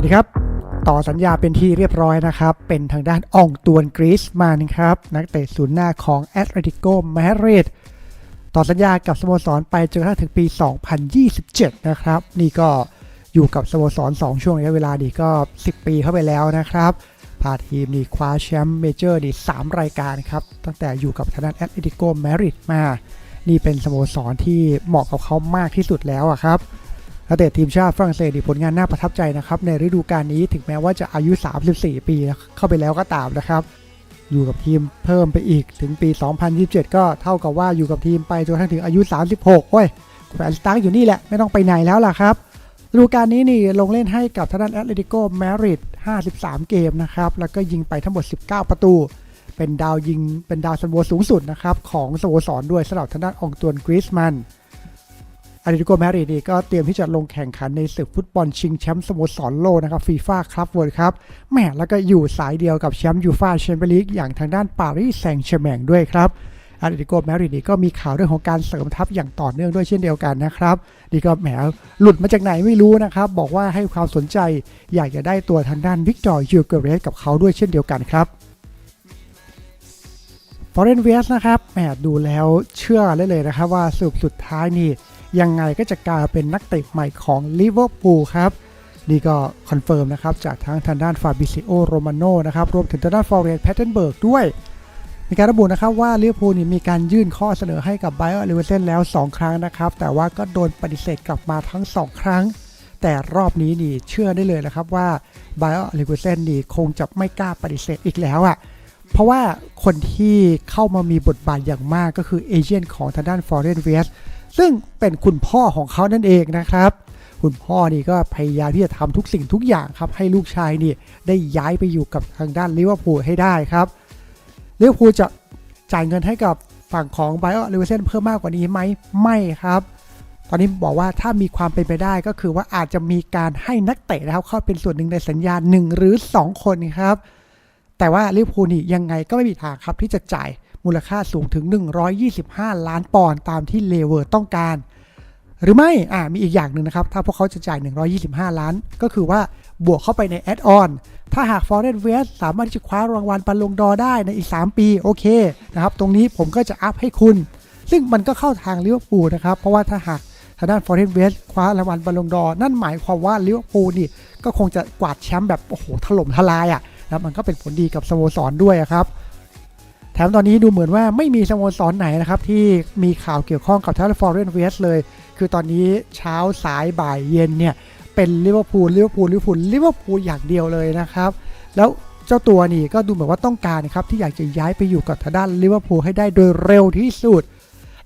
วัสดีครับ ต่อสัญญาเป็นที่เรียบร้อยนะครับ เป็นทางด้านอองตวนกรีซมานครับ นักเตะศูนย์หน้าของแอตเลติโกมาดริดต่อสัญญากับสโมสรไปจนกระทั่งถึงปี 2027 นะครับ นี่ก็อยู่กับสโมสร 2 ช่วงระยะเวลาดีก็ 10 ปีเข้าไปแล้วนะครับพาทีมนี่คว้าแชมป์เมเจอร์ดี3รายการครับ ตั้งแต่อยู่กับทางด้านแอตเลติโกมาดริดมา นี่เป็นสโมสรที่เหมาะกับเขามากที่สุดแล้วอะครับ นักเตะทีมชาติฝรั่งเศสมีผลงานน่าประทับใจนะครับในฤดูกาลนี้ถึงแม้ว่าจะอายุ 34 ปีเข้าไปแล้วก็ตามนะครับ อยู่กับทีมเพิ่มไปอีกถึงปี 2027 ก็เท่ากับว่าอยู่กับทีมไปจนกระทั่งถึงอายุ 36โอ้ยแขวนสตาร์กอยู่นี่แหละไม่ต้องไปไหนแล้วล่ะครับฤดูกาลนี้นี่ลงเล่นให้กับทางด้านแอตเลติโกมาริด53 เกมนะครับแล้วก็ยิงไปทั้งหมด 19 ประตู เป็นดาวยิงเป็นดาวซันโวสูงสุดนะครับของสโมสรด้วยสำหรับทางด้านอองตวนกรีซมัน อาริโกแมริดีก็เตรียมที่จะลงแข่งขันในศึกฟุตบอลชิงแชมป์สโมสรโลกนะครับฟีฟ่าครับเวิร์ครับแหมแล้วก็อยู่สายเดียวกับแชมป์ยูฟ่าแชมเปี้ยนลีกอย่างทางด้านปารีสแซงต์แชร์แมงด้วยครับอาริโกแมริดีก็มีข่าวเรื่องของการเสริมทัพอย่างต่อเนื่องด้วยเช่นเดียวกันนะครับนี่ก็แหมหลุดมาจากไหนไม่รู้นะครับ บอกว่าให้ความสนใจอยากจะได้ตัวทางด้านวิกตอร์ยูเกเรสกับเขาด้วยเช่นเดียวกันครับฟอร์เรนเวสนะครับแหมดูแล้วเชื่อได้เลยนะครับว่าสรุปสุดท้ายนี่ ยังไงก็จะกลายเป็นนักเตะใหม่ของลิเวอร์พูลครับนี่ก็คอนเฟิร์มนะครับจากทางทางด้านฟาบิซิโอโรมาโนนะครับรวมถึงทางด้านฟอร์เรนแพตเทนเบิร์กด้วย มีการระบุนะครับว่าลิเวอร์พูลนี่มีการยื่นข้อเสนอให้กับไบเออร์ลิเวอร์เซนแล้ว 2 ครั้งนะครับ แต่ว่าก็โดนปฏิเสธกลับมาทั้ง 2 ครั้ง แต่รอบนี้นี่เชื่อได้เลยนะครับว่าไบเออร์ลิเวอร์เซนนี่คงจะไม่กล้าปฏิเสธอีกแล้วอะ่ะเพราะว่าคนที่เข้ามามีบทบาทอย่างมากก็คือเอเจนต์ของทางด้านฟอร์เรนเวส ซึ่งเป็นคุณพ่อของเขานั่นเองนะครับ คุณพ่อนี่ก็พยายามที่จะทำทุกสิ่งทุกอย่างครับ ให้ลูกชายนี่ได้ย้ายไปอยู่กับทางด้านลิเวอร์พูลให้ได้ครับลิเวอร์พูลจะจ่ายเงินให้กับฝั่งของไบเออร์ลิเวอร์เซนเพิ่มมากกว่านี้ไหมไม่ครับตอนนี้บอกว่าถ้ามีความเป็นไปได้ก็คือว่าอาจจะมีการให้นักเตะนะครับเข้าเป็นส่วนหนึ่งในสัญญา 1 หรือ 2 คนครับ แต่ว่าลิเวอร์พูลนี่ยังไงก็ไม่มีทางครับที่จะจ่าย มูลค่าสูงถึง 125 ล้านปอนด์ตามที่เลเวอร์ต้องการ หรือไม่อ่ามีอีกอย่างหนึ่งนะครับ ถ้าพวกเขาจะจ่าย 125 ล้าน ก็คือว่าบวกเข้าไปในแอดออนถ้าหากฟอร์เรนเวสสามารถที่จะคว้ารางวัลปันลงดอร์ได้ในอีก 3 ปี โอเคนะครับ ตรงนี้ผมก็จะอัพให้คุณ ซึ่งมันก็เข้าทางลิเวอร์พูลนะครับ เพราะว่าถ้าหากทางด้านฟอร์เรนเวสคว้ารางวัลปันลงดอร์นั่นหมายความว่าลิเวอร์พูลนี่ก็คงจะกวาดแชมป์แบบ โอ้โห ถล่มทลายอะนะมันก็เป็นผลดีกับสโมสรด้วยครับ ถมตอนนี้ดูเหมือนว่าไม่มีสโมสรไหนนะครับที่มีข่าวเกี่ยวข้องกับทางฟอร์เรนเวสเลย คือตอนนี้เช้าสายบ่ายเย็นเนี่ยเป็นลิเวอร์พูลลิเวอร์พูลลิเวอร์พูลลิเวอร์พูลอย่างเดียวเลยนะครับ แล้วเจ้าตัวนี่ก็ดูเหมือนว่าต้องการนะครับที่อยากจะย้ายไปอยู่กับทางด้านลิเวอร์พูลให้ได้โดยเร็วที่สุด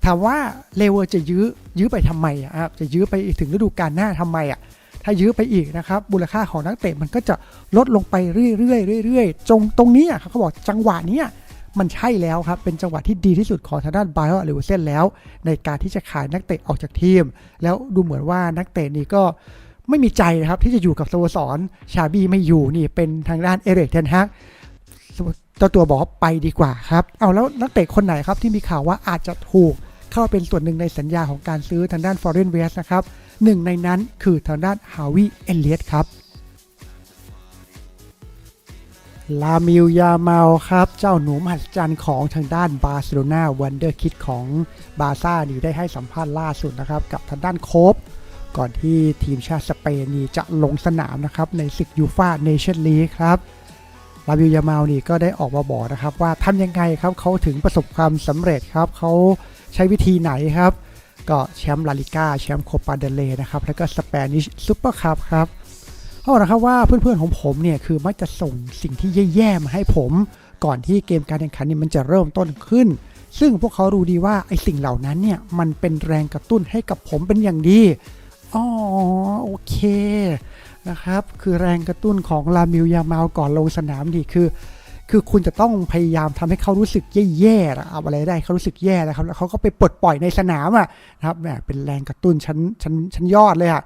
ถามว่าเลเวอร์จะยื้อยื้อไปทำไมอะจะยื้อไปถึงฤดูกาลหน้าทำไมอะถ้ายื้อไปอีกนะครับมูลค่าของนักเตะมันก็จะลดลงไปเรื่อยๆเรื่อยๆจงตรงนี้อะเขาบอกจังหวะเนี้ย มันใช่แล้วครับ เป็นจังหวะที่ดีที่สุดของทางด้านไบเออร์ลิเวอร์เซนแล้ว ในการที่จะขายนักเตะออกจากทีม แล้วดูเหมือนว่านักเตะนี่ก็ไม่มีใจนะครับ ที่จะอยู่กับสโมสรชาบีไม่อยู่นี่เป็นทางด้านเอเรกเทนฮักเจ้าตัวบอกไปดีกว่าครับ เอาแล้วนักเตะคนไหนครับที่มีข่าวว่าอาจจะถูกเข้าเป็นส่วนหนึ่งในสัญญาของการซื้อทางด้านฟอร์เรนเวสนะครับหนึ่งในนั้นคือทางด้านฮาวิเอเลียตครับ ลามิลยาเมาครับ เจ้าหนูมหัศจรรย์ของทางด้านบาร์เซโลนาวันเดอร์คิดของบาซ่านี่ได้ให้สัมภาษณ์ล่าสุดนะครับ กับทางด้านโคบก่อนที่ทีมชาติสเปนนี่จะลงสนามนะครับ ในศึกยูฟาเนชั่นลีกครับลาบิลยาเมานี่ก็ได้ออกมาบอกนะครับว่าทำยังไงครับเขาถึงประสบความสำเร็จครับเขาใช้วิธีไหนครับ ก็แชมป์ลาลิก้าแชมป์โคปาเดเลนะครับแล้วก็สเปนิชซูเปอร์คัพครับ เขาบอกนะครับว่าเพื่อนๆของผมเนี่ยคือมักจะส่งสิ่งที่แย่ๆมาให้ผม ก่อนที่เกมการแข่งขันนี่มันจะเริ่มต้นขึ้น ซึ่งพวกเขารู้ดีว่าไอ้สิ่งเหล่านั้นเนี่ยมันเป็นแรงกระตุ้นให้กับผมเป็นอย่างดีอ๋อโอเคนะครับ คือแรงกระตุ้นของลามิลยามาลก่อนลงสนามดีคือ คือคุณจะต้องพยายามทำให้เขารู้สึกแย่ๆนะเอาอะไรได้เขารู้สึกแย่นะครับ แล้วเขาก็ไปปลดปล่อยในสนามอะนะครับแหมเป็นแรงกระตุ้นชั้นชั้นชั้นยอดเลยอะ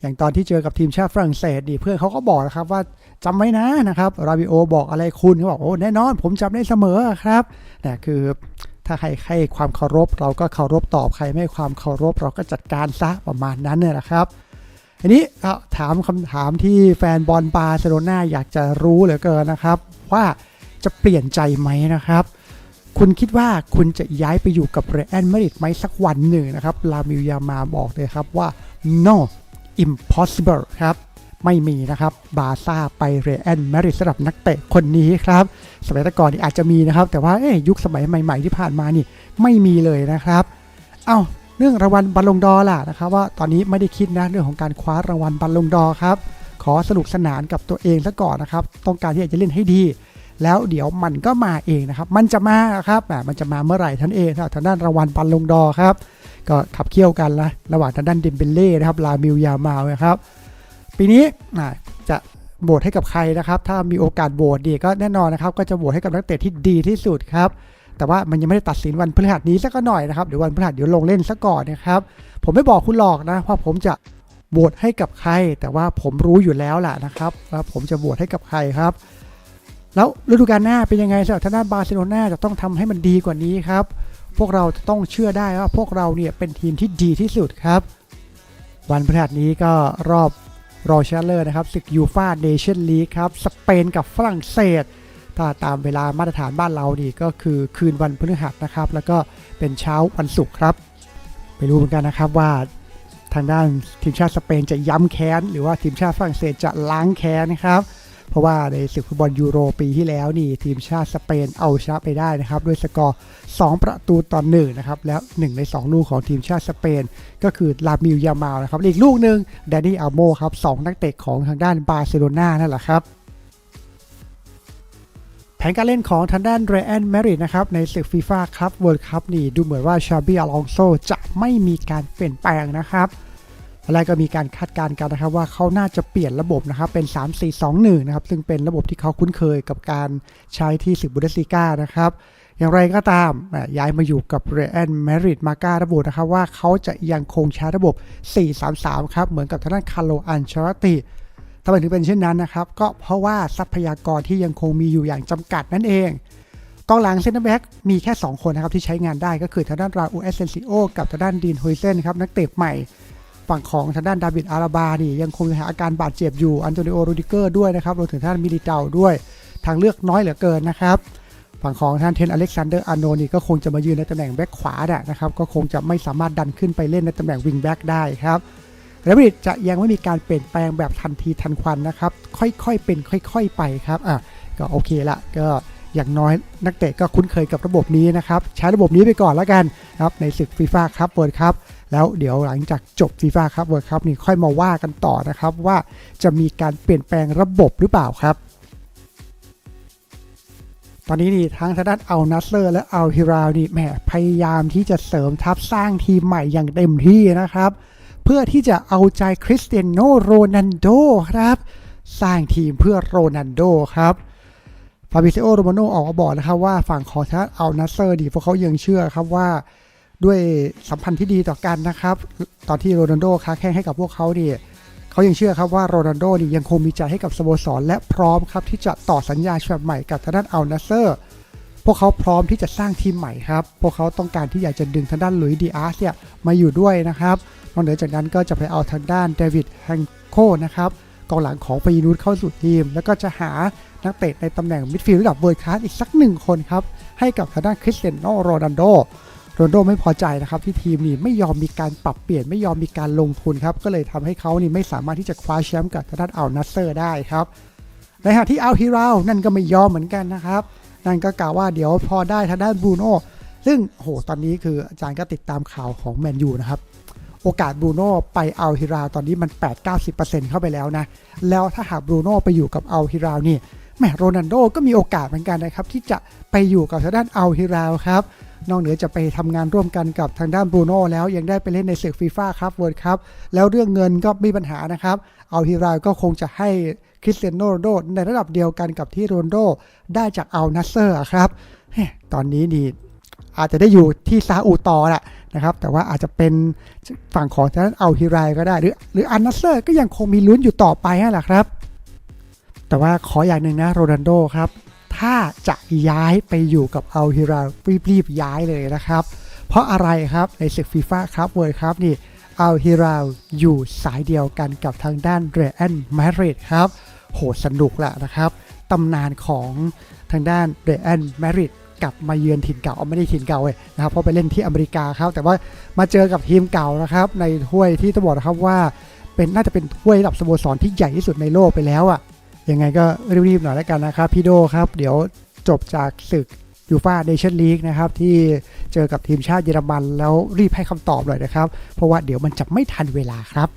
อย่างตอนที่เจอกับทีมชาติฝรั่งเศสดีเพื่อนเขาก็บอกนะครับว่าจำไว้นะนะครับราบิโอบอกอะไรคุณเขาบอกโอ้แน่นอน ผมจำได้เสมอครับนะคือถ้าใครให้ความเคารพเราก็เคารพตอบใครไม่ความเคารพเราก็จัดการซะประมาณนั้นเนี่ยแหละครับอันนี้ถามคำถามที่แฟนบอลบาร์เซโลนาอยากจะรู้เหลือเกินนะครับ ว่าจะเปลี่ยนใจไหมนะครับ คุณคิดว่าคุณจะย้ายไปอยู่กับเรอัลมาดริดไหมสักวันหนึ่งนะครับลามิลยามาบอกเลยครับว่า no impossible ครับ ไม่มีนะครับ บาซ่าไปเรอัลมาริสำหรับนักเตะคนนี้ครับ สมัยก่อนนี่อาจจะมีนะครับ แต่ว่าเอ้ยยุคสมัยใหม่ ๆ ที่ผ่านมานี่ไม่มีเลยนะครับ เอ้าเรื่องรางวัลบัลลงดอล่ะนะครับว่าตอนนี้ไม่ได้คิดนะเรื่องของการคว้ารางวัลบัลลงดอครับ ขอสนุกสนานกับตัวเองซะก่อนนะครับ ต้องการที่อยากจะเล่นให้ดี แล้วเดี๋ยวมันก็มาเองนะครับ มันจะมาครับแหมมันจะมาเมื่อไหร่ท่านเองทางด้านรางวัลบัลลงดอร์ครับ ก็ขับเคี่ยวกันละระหว่างทางด้านเดมเบเล่นะครับ ลามิลยามาลนะครับ ปีนี้จะโหวตให้กับใครนะครับ ถ้ามีโอกาสโหวตดีก็แน่นอนนะครับ ก็จะโหวตให้กับนักเตะที่ดีที่สุดครับ แต่ว่ามันยังไม่ได้ตัดสินวันพฤหัสนี้สักหน่อยนะครับ เดี๋ยววันพฤหัสเดี๋ยวลงเล่นซะก่อนนะครับ ผมไม่บอกคุณหรอกนะว่าผมจะโหวตให้กับใคร แต่ว่าผมรู้อยู่แล้วแหละนะครับว่าผมจะโหวตให้กับใครครับ แล้วฤดูกาลหน้าเป็นยังไงสำหรับทางด้านบาร์เซโลนาจะต้องทำให้มันดีกว่านี้ครับ พวกเราจะต้องเชื่อได้ว่าพวกเราเนี่ยเป็นทีมที่ดีที่สุดครับ วันพฤหัสนี้ก็รอบรอชาเลอร์นะครับศึกยูฟาเนชั่นลีกครับ สเปนกับฝรั่งเศส ถ้าตามเวลามาตรฐานบ้านเรานี่ก็คือคืนวันพฤหัสนะครับ แล้วก็เป็นเช้าวันศุกร์ครับไม่รู้เหมือนกันนะครับว่าทางด้านทีมชาติสเปนจะย้ำแค้น หรือว่าทีมชาติฝรั่งเศสจะล้างแค้นนะครับ เพราะว่าในศึกฟุตบอลยูโรปีที่แล้วนี่ทีมชาติสเปนเอาชนะไปได้นะครับด้วยสกอร์ 2 ประตูต่อหนึ่งนะครับแล้ว 1 ใน 2 ลูกของทีมชาติสเปน ก็คือลามิลยามาลนะครับอีกลูกหนึ่งแดนนี่อัลโมครับสองนักเตะของทางด้านบาร์เซโลนานั่นแหละครับแผนการเล่นของทางด้านเรอันแมริดนะครับในศึกฟีฟ่าครับเวิลด์คัพนี่ดูเหมือนว่าชาบีอลองโซจะไม่มีการเปลี่ยนแปลงนะครับ อะไรก็มีการคาดการณ์กันนะครับว่าเขาน่าจะเปลี่ยนระบบนะครับเป็น 3-4-2-1 นะครับ ซึ่งเป็นระบบที่เขาคุ้นเคยกับการใช้ที่ศึกบุนเดสลีกานะครับอย่างไรก็ตามย้ายมาอยู่กับเรอันแมริดมาการะบุนะครับว่าเขาจะยังคงใช้ระบบ 4-3-3 ครับ เหมือนกับทางด้านคาร์โลอันเชลติทำไมถึงเป็นเช่นนั้นนะครับ ก็เพราะว่าทรัพยากรที่ยังคงมีอยู่อย่างจำกัดนั่นเองกองหลังเซนเตอร์แบ็กมีแค่ 2 คนนะครับที่ใช้งานได้ก็คือทางด้านราอูเอสเซนซิโอกับทางด้านดีนฮุยเซนครับนักเตะใหม่ ฝั่งของทางด้านดาวิดอาราบานี่ยังคงมีอาการบาดเจ็บอยู่อันโตนิโอโรดิเกอร์ด้วยนะครับรวมถึงท่านมิลิเตาด้วย ทางเลือกน้อยเหลือเกินนะครับฝั่งของท่านเทนอเล็กซานเดอร์อาร์โนนี่ก็คงจะมายืนในตำแหน่งแบ็กขวาแหละนะครับก็คงจะไม่สามารถดันขึ้นไปเล่นในตำแหน่งวิงแบ็กได้ครับเรอัลมาดริดจะยังไม่มีการเปลี่ยนแปลงแบบทันทีทันควันนะครับ ค่อยๆเป็นค่อย ๆ ไปครับอะก็โอเคละก็อย่างน้อยนักเตะก็คุ้นเคยกับระบบนี้นะครับ ใช้ระบบนี้ไปก่อนแล้วกันครับในศึกฟีฟ่าครับเวิร์ครับ แล้วเดี๋ยวหลังจากจบฟีฟ่าครับเวิร์ครับนี่ค่อยมาว่ากันต่อนะครับ ว่าจะมีการเปลี่ยนแปลงระบบหรือเปล่าครับ ตอนนี้นี่ทั้งทางด้านอัลนัสเซอร์และอัลฮิราวนี่แหมพยายามที่จะเสริมทัพสร้างทีมใหม่อย่างเต็มที่นะครับ เพื่อที่จะเอาใจคริสเตียโนโรนันโดครับ สร้างทีมเพื่อโรนันโดครับฟาบิเซโอโรมาโนออกมาบอกนะครับว่าฝั่งของทางอัลนัสเซอร์ดีเพวกเขายังเชื่อครับว่า ด้วยสัมพันธ์ที่ดีต่อกันนะครับ ตอนที่โรนัลโดค้าแข่งให้กับพวกเขาเนี่ยเขายังเชื่อครับว่าโรนัลโดนี่ยังคงมีใจให้กับสโมสร และพร้อมครับที่จะต่อสัญญาฉบับใหม่กับทางด้านอัลนัเซอร์ พวกเขาพร้อมที่จะสร้างทีมใหม่ครับ พวกเขาต้องการที่อยากจะดึงทางด้านลุยดีอาร์สเนี่ยมาอยู่ด้วยนะครับ นอกเหนือจากนั้นก็จะไปเอาทางด้านเดวิดแฮงโคนะครับกองหลังของฟีนูตเข้าสู่ทีม แล้วก็จะหานักเตะในตำแหน่งมิดฟิลด์ระดับเวิร์คลาสอีกสักหนึ่งคนครับให้กับทางด้านคริสเตียโนโรนัลโด โรนโดไม่พอใจนะครับที่ทีมนี่ไม่ยอมมีการปรับเปลี่ยนไม่ยอมมีการลงทุนครับก็เลยทำให้เขานี่ไม่สามารถที่จะคว้าแชมป์กับทางด้านอัลนัสเซอร์ได้ครับในขณะที่อัลฮิราวนั่นก็ไม่ยอมเหมือนกันนะครับ นั่นก็กล่าวว่าเดี๋ยวพอได้ทางด้านบูโน่ซึ่งโหตอนนี้คืออาจารย์ก็ติดตามข่าวของแมนยูนะครับโอกาสบรูโน่ไปอัลฮิราวตอนนี้มัน 8-90%เข้าไปแล้วนะ แล้วถ้าหากบรูโน่ไปอยู่กับอัลฮิราวนี่แหมโรนัลโดก็มีโอกาสเหมือนกันนะครับ ที่จะไปอยู่กับทางด้านอัลฮิราวครับ นอกเหนือจะไปทำงานร่วมกันกับทางด้านบรูโน่แล้วยังได้ไปเล่นในศึกฟีฟ่าครับเวิร์ดครับแล้วเรื่องเงินก็ไม่มีปัญหานะครับอัลฮิราก็คงจะให้คริสเตียโนโรนโดในระดับเดียวกันกับที่โรนโดได้จากอัลนัสเซอร์ครับตอนนี้นี่อาจจะได้อยู่ที่ซาอุต่อแหละนะครับ แต่ว่าอาจจะเป็นฝั่งของทางด้านอัลฮิราก็ได้ หรือหรืออัลนัสเซอร์ก็ยังคงมีลุ้นอยู่ต่อไปนั่นแหละครับ แต่ว่าขออย่างหนึ่งนะโรนัลโดครับ ถ้าจะย้ายไปอยู่กับอัลฮิรารีบๆย้ายเลยนะครับ เพราะอะไรครับในศึกฟีฟ่าครับเวิร์ครับนี่อัลฮิราอยู่สายเดียวกันกับทางด้านเรอันมาริดครับโหสนุกแหละนะครับตำนานของทางด้านเรอันมาริดกลับมาเยือนถิ่นเก่าเอาไม่ได้ถิ่นเก่าเลยนะครับเพราะไปเล่นที่อเมริกาครับ แต่ว่ามาเจอกับทีมเก่านะครับ ในถ้วยที่ต้องบอกนะครับว่า เป็นน่าจะเป็นถ้วยระดับสโมสรที่ใหญ่ที่สุดในโลกไปแล้วอะ่ะ ยังไงก็รีบๆหน่อยแล้วกันนะครับพี่โดครับ เดี๋ยวจบจากศึกยูฟาเนชั่นลีกนะครับ ที่เจอกับทีมชาติเยอรมัน แล้วรีบให้คำตอบหน่อยนะครับ เพราะว่าเดี๋ยวมันจะไม่ทันเวลาครับ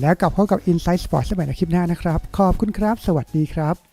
แล้วกลับพบกับ Inside Sports สมัยในคลิปหน้านะครับ ขอบคุณครับ สวัสดีครับ